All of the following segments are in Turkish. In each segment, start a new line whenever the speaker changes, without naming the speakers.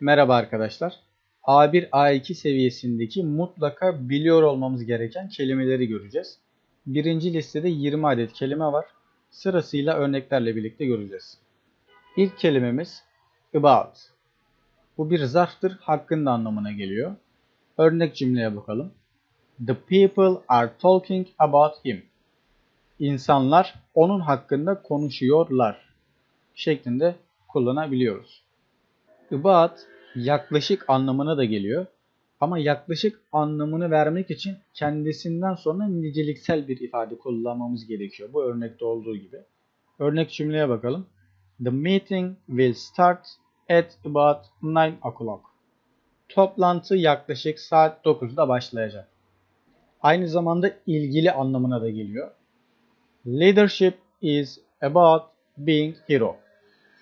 Merhaba arkadaşlar. A1 A2 seviyesindeki mutlaka biliyor olmamız gereken kelimeleri göreceğiz. Birinci listede 20 adet kelime var. Sırasıyla örneklerle birlikte göreceğiz. İlk kelimemiz about. Bu bir zarftır, hakkında anlamına geliyor. Örnek cümleye bakalım. The people are talking about him. İnsanlar onun hakkında konuşuyorlar şeklinde kullanabiliyoruz. About yaklaşık anlamına da geliyor. Ama yaklaşık anlamını vermek için kendisinden sonra niceliksel bir ifade kullanmamız gerekiyor. Bu örnekte olduğu gibi. Örnek cümleye bakalım. The meeting will start at about 9 o'clock. Toplantı yaklaşık saat 9'da başlayacak. Aynı zamanda ilgili anlamına da geliyor. Leadership is about being hero.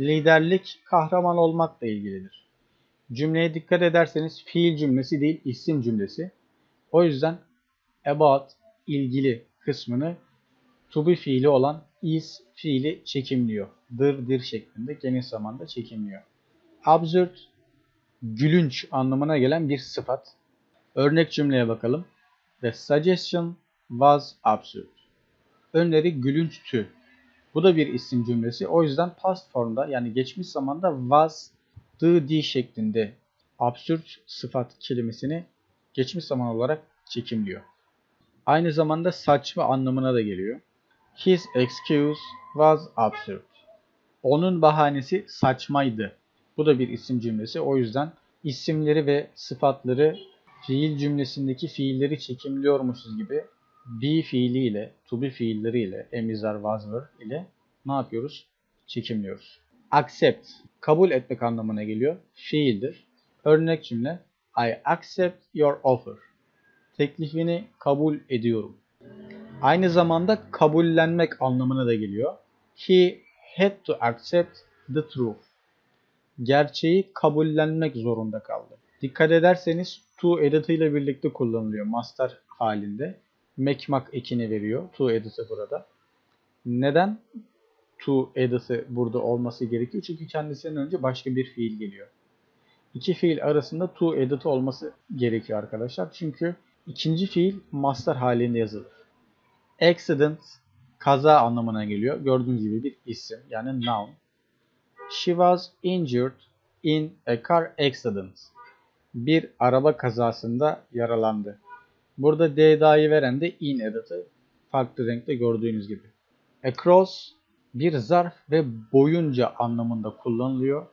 Liderlik kahraman olmakla ilgilidir. Cümleye dikkat ederseniz fiil cümlesi değil isim cümlesi. O yüzden about ilgili kısmını to be fiili olan is fiili çekimliyor. Dır dir şeklinde geniş zamanda çekimliyor. Absurd gülünç anlamına gelen bir sıfat. Örnek cümleye bakalım. The suggestion was absurd. Öneri gülünçtü. Bu da bir isim cümlesi. O yüzden past formda yani geçmiş zamanda was, the, the şeklinde absürt sıfat kelimesini geçmiş zaman olarak çekimliyor. Aynı zamanda saçma anlamına da geliyor. His excuse was absurd. Onun bahanesi saçmaydı. Bu da bir isim cümlesi. O yüzden isimleri ve sıfatları fiil cümlesindeki fiilleri çekimliyormuşuz gibi be fiiliyle, to be fiilleriyle, emizar, was, were ile ne yapıyoruz? Çekimliyoruz. Accept, kabul etmek anlamına geliyor. Fiildir. Örnek cümle, I accept your offer. Teklifini kabul ediyorum. Aynı zamanda kabullenmek anlamına da geliyor. He had to accept the truth. Gerçeği kabullenmek zorunda kaldı. Dikkat ederseniz to edit'iyle birlikte kullanılıyor master halinde. Mekmak ekini veriyor to edit'i burada. Neden to edit'i burada olması gerekiyor? Çünkü kendisinden önce başka bir fiil geliyor. İki fiil arasında to edit olması gerekiyor arkadaşlar. Çünkü ikinci fiil master halinde yazılır. Accident kaza anlamına geliyor. Gördüğünüz gibi bir isim yani noun. She was injured in a car accident. Bir araba kazasında yaralandı. Burada D'da'yı veren de in edatı farklı renkte gördüğünüz gibi. Across bir zarf ve boyunca anlamında kullanılıyor.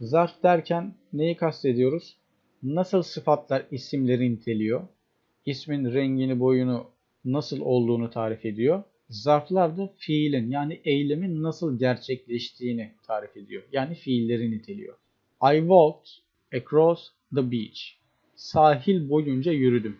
Zarf derken neyi kastediyoruz? Nasıl sıfatlar isimleri niteliyor? İsmin rengini, boyunu nasıl olduğunu tarif ediyor. Zarflar da fiilin yani eylemin nasıl gerçekleştiğini tarif ediyor. Yani fiilleri niteliyor. I walked across the beach. Sahil boyunca yürüdüm.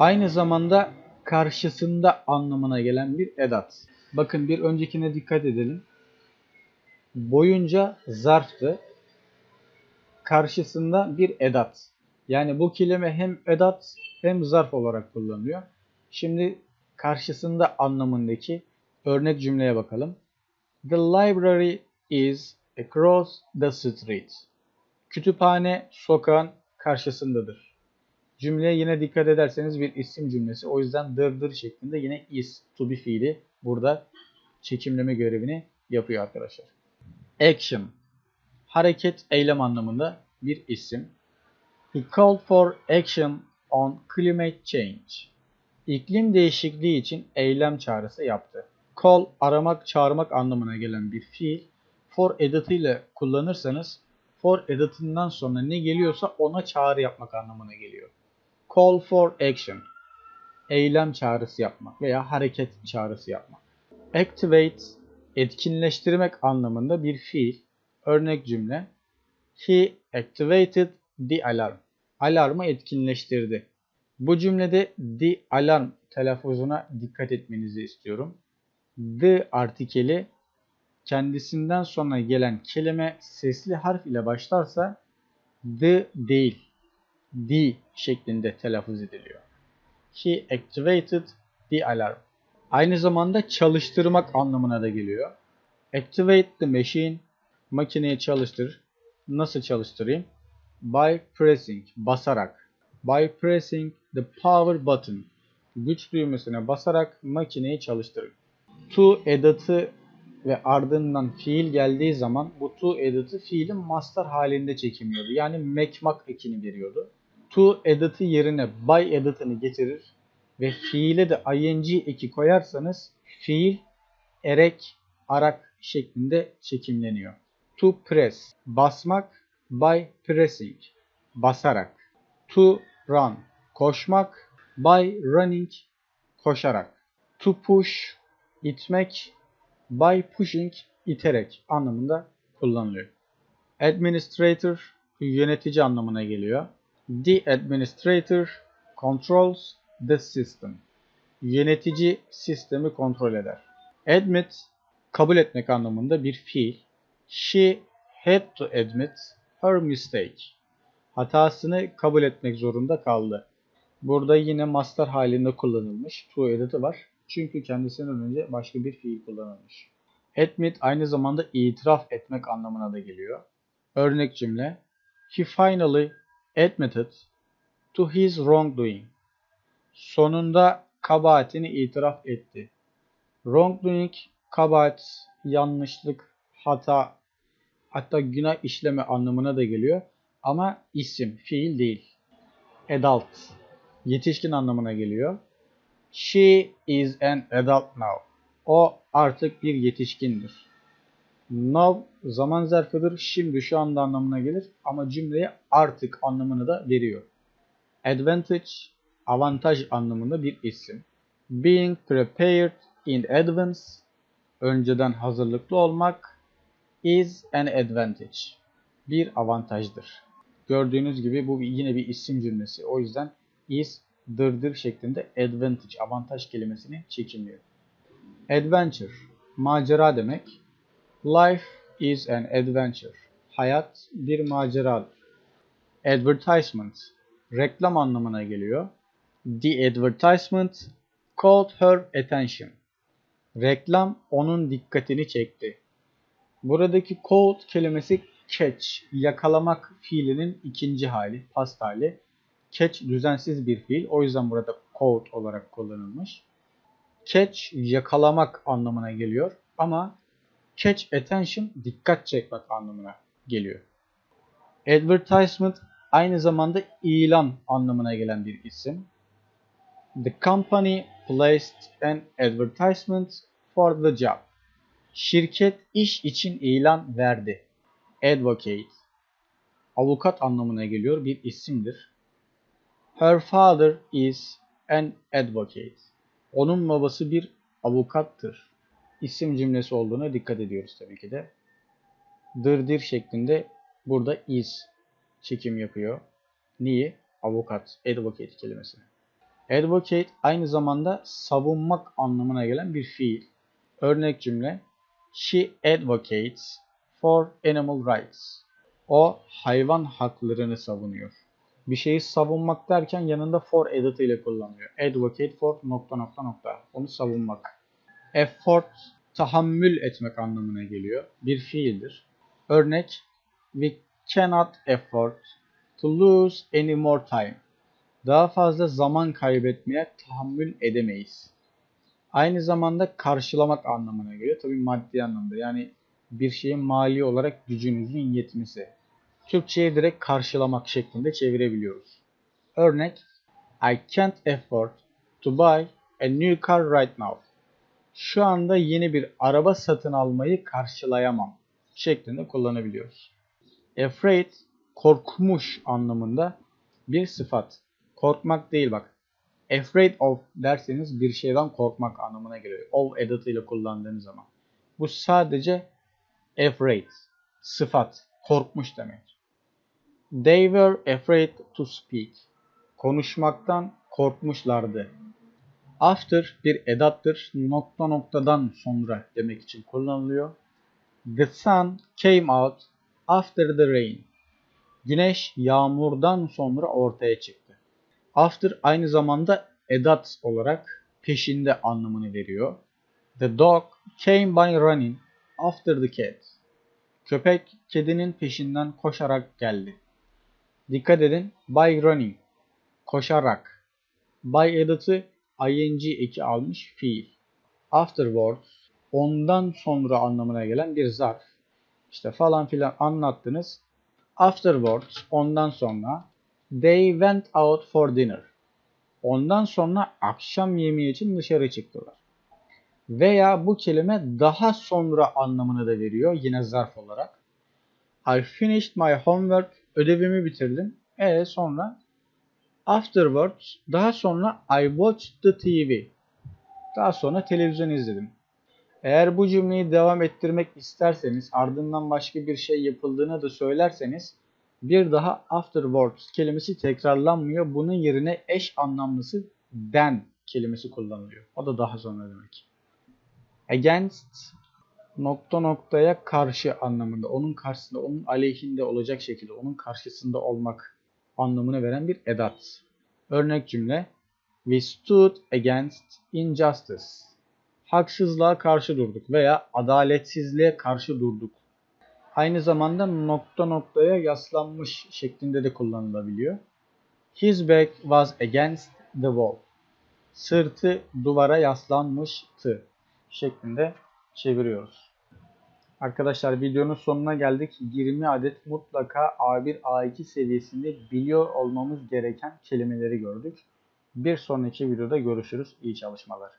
Aynı zamanda karşısında anlamına gelen bir edat. Bakın bir öncekine dikkat edelim. Boyunca zarftı. Karşısında bir edat. Yani bu kelime hem edat hem zarf olarak kullanılıyor. Şimdi karşısında anlamındaki örnek cümleye bakalım. The library is across the street. Kütüphane sokağın karşısındadır. Cümleye yine dikkat ederseniz bir isim cümlesi. O yüzden dırdır şeklinde yine is to be fiili burada çekimleme görevini yapıyor arkadaşlar. Action hareket, eylem anlamında bir isim. He called for action on climate change. İklim değişikliği için eylem çağrısı yaptı. Call aramak, çağırmak anlamına gelen bir fiil. For edatıyla kullanırsanız for edatından sonra ne geliyorsa ona çağrı yapmak anlamına geliyor. Call for action. Eylem çağrısı yapmak veya hareket çağrısı yapmak. Activate etkinleştirmek anlamında bir fiil. Örnek cümle. He activated the alarm. Alarmı etkinleştirdi. Bu cümlede the alarm telaffuzuna dikkat etmenizi istiyorum. The artikeli kendisinden sonra gelen kelime sesli harf ile başlarsa the değil, the şeklinde telaffuz ediliyor. He activated the alarm. Aynı zamanda çalıştırmak anlamına da geliyor. Activate the machine, makineyi çalıştır. nasıl çalıştırayım? By pressing, basarak. By pressing the power button. Güç düğmesine basarak makineyi çalıştırın. To edatı ve ardından fiil geldiği zaman bu to edatı fiilin master halinde çekimiyordu. Yani mekmak ekini veriyordu. To edatı yerine by edatını getirir ve fiile de ing eki koyarsanız fiil erek, arak şeklinde çekimleniyor. To press, basmak, by pressing, basarak. To run, koşmak, by running, koşarak. To push, itmek, by pushing, iterek anlamında kullanılıyor. Administrator, yönetici anlamına geliyor. The administrator controls the system. Yönetici sistemi kontrol eder. Admit, kabul etmek anlamında bir fiil. She had to admit her mistake. Hatasını kabul etmek zorunda kaldı. Burada yine master halinde kullanılmış. To edit'i var. Çünkü kendisinden önce başka bir fiil kullanılmış. Admit aynı zamanda itiraf etmek anlamına da geliyor. Örnek cümle. He finally admitted to his wrongdoing. Sonunda kabahatini itiraf etti. Wrongdoing, kabahat, yanlışlık, hata, hatta günah işleme anlamına da geliyor. Ama isim, fiil değil. Adult, yetişkin anlamına geliyor. She is an adult now. O artık bir yetişkindir. Now zaman zarfıdır. Şimdi şu anda anlamına gelir ama cümleye artık anlamını da veriyor. Advantage avantaj anlamında bir isim. Being prepared in advance önceden hazırlıklı olmak is an advantage. Bir avantajdır. Gördüğünüz gibi bu yine bir isim cümlesi. O yüzden is dırdır şeklinde advantage, avantaj kelimesini çekimliyor. Adventure, macera demek. Life is an adventure. Hayat bir maceradır. Advertisement, reklam anlamına geliyor. The advertisement caught her attention. Reklam onun dikkatini çekti. Buradaki caught kelimesi catch, yakalamak fiilinin ikinci hali, past hali. Catch düzensiz bir fiil. O yüzden burada caught olarak kullanılmış. Catch yakalamak anlamına geliyor ama catch attention dikkat çekmek anlamına geliyor. Advertisement aynı zamanda ilan anlamına gelen bir isim. The company placed an advertisement for the job. Şirket iş için ilan verdi. Advocate. Avukat anlamına geliyor bir isimdir. Her father is an advocate. Onun babası bir avukattır. İsim cümlesi olduğuna dikkat ediyoruz tabii ki de. Dırdır şeklinde burada is çekim yapıyor. Niye? Avukat, advocate kelimesini. Advocate aynı zamanda savunmak anlamına gelen bir fiil. Örnek cümle She advocates for animal rights. O hayvan haklarını savunuyor. Bir şeyi savunmak derken yanında for edatı ile kullanılıyor. Advocate for nokta nokta nokta. Onu savunmak. Effort tahammül etmek anlamına geliyor. Bir fiildir. Örnek We cannot afford to lose any more time. Daha fazla zaman kaybetmeye tahammül edemeyiz. Aynı zamanda karşılamak anlamına geliyor. Tabii maddi anlamda. Yani bir şeyin mali olarak gücünüzün yetmesi. Türkçe'ye direkt karşılamak şeklinde çevirebiliyoruz. Örnek I can't afford to buy a new car right now. Şu anda yeni bir araba satın almayı karşılayamam şeklinde kullanabiliyoruz. Afraid korkmuş anlamında bir sıfat. Korkmak değil bak. Afraid of derseniz bir şeyden korkmak anlamına geliyor. Of edatıyla kullandığınız zaman. Bu sadece afraid. Sıfat. Korkmuş demek. They were afraid to speak. Konuşmaktan korkmuşlardı. After bir edattır. Nokta noktadan sonra demek için kullanılıyor. The sun came out after the rain. Güneş yağmurdan sonra ortaya çıktı. After aynı zamanda edat olarak peşinde anlamını veriyor. The dog came by running after the cat. Köpek kedinin peşinden koşarak geldi. Dikkat edin. By running. Koşarak. By edatı ing eki almış fiil. Afterwards. Ondan sonra anlamına gelen bir zarf. İşte falan filan anlattınız. Afterwards. Ondan sonra. They went out for dinner. Ondan sonra akşam yemeği için dışarı çıktılar. Veya bu kelime daha sonra anlamını da veriyor yine zarf olarak. I finished my homework. Ödevimi bitirdim. E sonra afterwards daha sonra I watched the TV. Daha sonra televizyon izledim. Eğer bu cümleyi devam ettirmek isterseniz ardından başka bir şey yapıldığını da söylerseniz bir daha afterwards kelimesi tekrarlanmıyor. Bunun yerine eş anlamlısı then kelimesi kullanılıyor. O da daha sonra demek. Against nokta noktaya karşı anlamında. Onun karşısında, onun aleyhinde olacak şekilde, onun karşısında olmak anlamını veren bir edat. Örnek cümle. We stood against injustice. Haksızlığa karşı durduk veya adaletsizliğe karşı durduk. Aynı zamanda nokta noktaya yaslanmış şeklinde de kullanılabiliyor. His back was against the wall. Sırtı duvara yaslanmıştı şeklinde çeviriyoruz. Arkadaşlar videonun sonuna geldik. 20 adet mutlaka A1 A2 seviyesinde biliyor olmamız gereken kelimeleri gördük. Bir sonraki videoda görüşürüz. İyi çalışmalar.